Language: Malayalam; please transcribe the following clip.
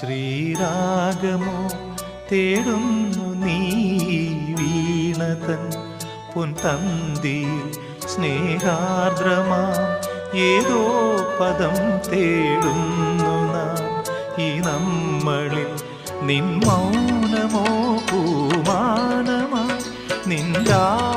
ശ്രീരാഗമോ തേടുന്നു നീ വീണതൻ. പൊൻതന്തിയിൽ സ്നേഹാർദ്രമാ ഏതോ പദം തേടുന്നു നാം. ഈ നമ്മളിൽ നിൻ മൗനമോ പൂമാനമാ നിൻ രാഗമോ